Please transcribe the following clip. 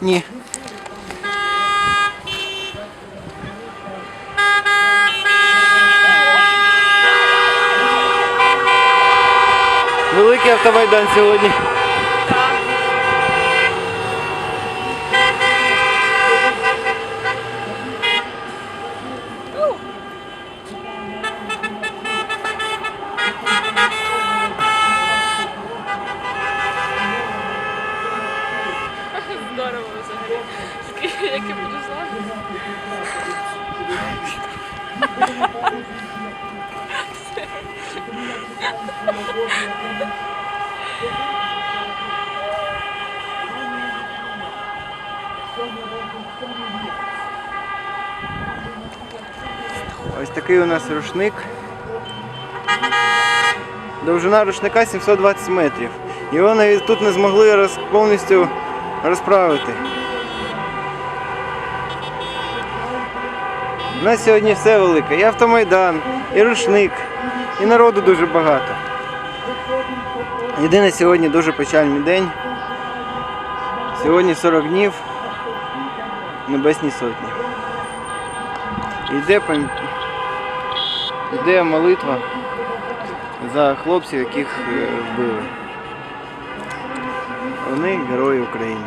Ні. Великий автомайдан сьогодні. Як я буду знати. Ось такий у нас рушник. Довжина рушника 720 метрів. Його навіть тут не змогли повністю розправити. У нас сьогодні все велике. І автомайдан, і рушник, і народу дуже багато. Єдине сьогодні дуже печальний день. Сьогодні 40 днів Небесній Сотні. Йде, йде молитва за хлопців, яких е, вбили. Вони герої України.